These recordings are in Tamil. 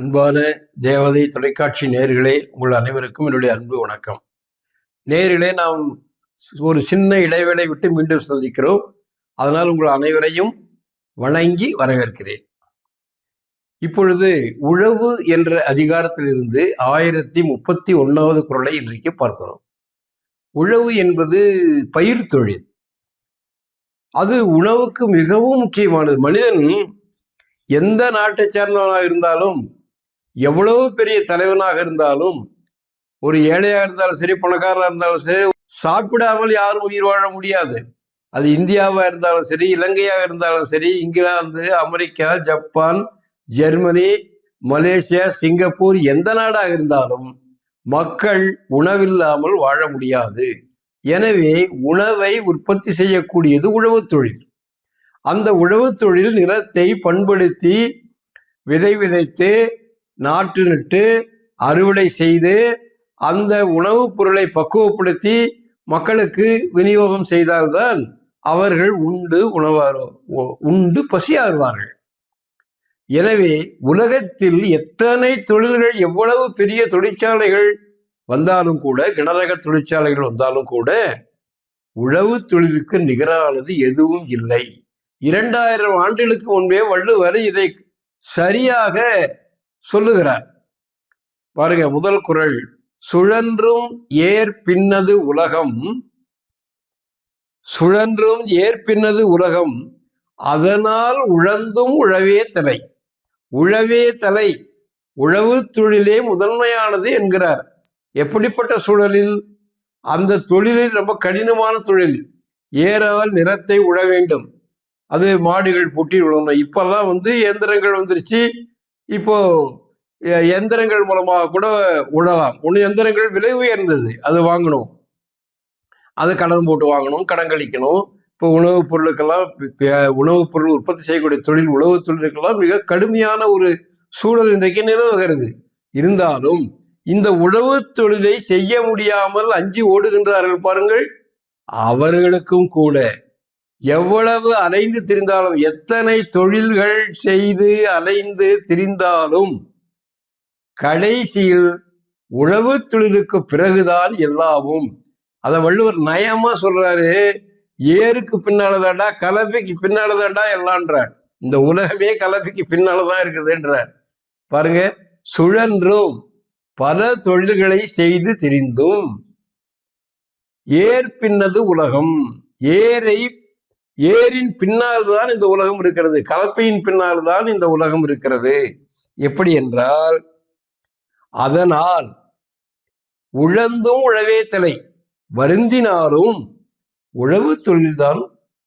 அன்பான தேவதை தொலைக்காட்சி நேர்களே உங்கள் அனைவருக்கும் என்னுடைய அன்பு வணக்கம். நேரிலே நாம் ஒரு சின்ன இடைவேளை விட்டு மீண்டும் சந்திக்கிறோம். அதனால் உங்கள் அனைவரையும் வணங்கி வரவேற்கிறேன். இப்பொழுது உழவு என்ற அதிகாரத்திலிருந்து ஆயிரத்தி முப்பத்தி ஒன்றாவது குரலை இன்றைக்கு பார்க்கிறோம். உழவு என்பது பயிர் தொழில். அது உணவுக்கு மிகவும் முக்கியமானது. மனிதன் எந்த நாட்டை சேர்ந்தவனாக இருந்தாலும் எவ்வளவு பெரிய தலைவனாக இருந்தாலும் ஒரு ஏழையாக இருந்தாலும் சரி பணக்காரனாக இருந்தாலும் சரி சாப்பிடாமல் யாரும் உயிர் வாழ முடியாது. அது இந்தியாவாக இருந்தாலும் சரி இலங்கையாக இருந்தாலும் சரி England America Japan Germany Malaysia Singapore எந்த நாடாக இருந்தாலும் மக்கள் உணவில்லாமல் வாழ முடியாது. எனவே உணவை உற்பத்தி செய்யக்கூடியது உழவு தொழில். அந்த உழவு தொழில் நிலத்தை பண்படுத்தி விதை விதைத்து நாற்று நட்டு அறுவடை செய்து அந்த உணவுப் பொருளை பக்குவப்படுத்தி மக்களுக்கு விநியோகம் செய்தால்தான் அவர்கள் உண்டு உணவாரோ உண்டு பசியாறுவார்கள். எனவே உலகத்தில் எத்தனை தொழில்கள் எவ்வளவு பெரிய தொழிற்சாலைகள் வந்தாலும் கூட கிணரக தொழிற்சாலைகள் வந்தாலும் கூட உழவு தொழிலுக்கு நிகரானது எதுவும் இல்லை. இரண்டாயிரம் ஆண்டுகளுக்கு முன்பே வள்ளுவர் இதை சரியாக சொல்லுகிறார். பாருங்க முதல் குரல் சுழன்றும் ஏர் பின்னது உலகம் சுழன்றும் ஏற்பின்னது உலகம் அதனால் உழந்தும் உழவே தலை உழவே தலை உழவு தொழிலே முதன்மையானது என்கிறார். எப்படிப்பட்ட சூழலில்? அந்த தொழிலில் ரொம்ப கடினமான தொழில். ஏறால் நிறத்தை உழ வேண்டும். அது மாடுகள் பூட்டி விழணும் இப்பெல்லாம் வந்து இயந்திரங்கள் வந்துருச்சு. இப்போ எந்திரங்கள் மூலமாக கூட உழலாம். ஒன்று எந்திரங்கள் விலை உயர்ந்தது அது வாங்கணும். அது கடன் போட்டு வாங்கணும் கடன் கழிக்கணும். இப்போ உணவுப் பொருளுக்கெல்லாம் உணவுப் பொருள் உற்பத்தி செய்யக்கூடிய தொழில் உழவுத் தொழிலுக்கெல்லாம் மிக கடுமையான ஒரு சூழல் இன்றைக்கு நிலவுகிறது. இருந்தாலும் இந்த உழவு தொழிலை செய்ய முடியாமல் அஞ்சு ஓடுகின்றார்கள் பாருங்கள். அவர்களுக்கும் கூட எவ்வளவு அலைந்து திரிந்தாலும் எத்தனை தொழில்கள் செய்து அலைந்து திரிந்தாலும் கடைசியில் உழவு தொழிலுக்கு பிறகுதான் எல்லாவும். அதை வள்ளுவர் நயமா சொல்றாரு. ஏருக்கு பின்னாலதாண்டா கலப்பைக்கு பின்னாலதாண்டா எல்லான்றார். இந்த உலகமே கலப்பைக்கு பின்னாலதான் இருக்குதுன்றார். பாருங்க சுழன்றும் பல தொழில்களை செய்து திரிந்தும். ஏர் பின்னது உலகம் ஏரை ஏரின் பின்னால் தான் இந்த உலகம் இருக்கிறது. கலப்பையின் பின்னால் தான் இந்த உலகம் இருக்கிறது. எப்படி என்றால் அதனால் உழந்தும் உழவே தலை வருந்தினாலும் உழவு தொழில்தான்.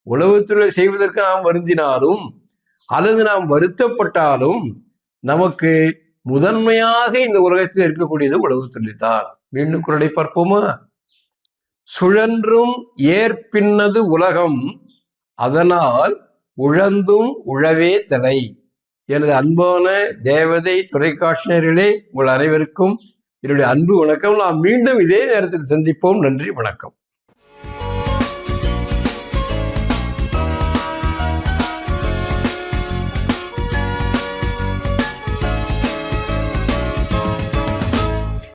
உழவு தொழில் செய்வதற்கு நாம் வருந்தினாலும் அல்லது நாம் வருத்தப்பட்டாலும் நமக்கு முதன்மையாக இந்த உலகத்தில் இருக்கக்கூடியது உழவு தொழில் தான் மீண்டும் குரலை பார்ப்போமா? சுழன்றும் ஏற்பின்னது உலகம். அதனால் உழந்தும் உழவே தலை எனது அன்பான தேவதை தொலைக்காட்சியர்களே உங்கள் அனைவருக்கும் என்னுடைய அன்பு வணக்கம். நாம் மீண்டும் இதே நேரத்தில் சந்திப்போம். நன்றி வணக்கம்.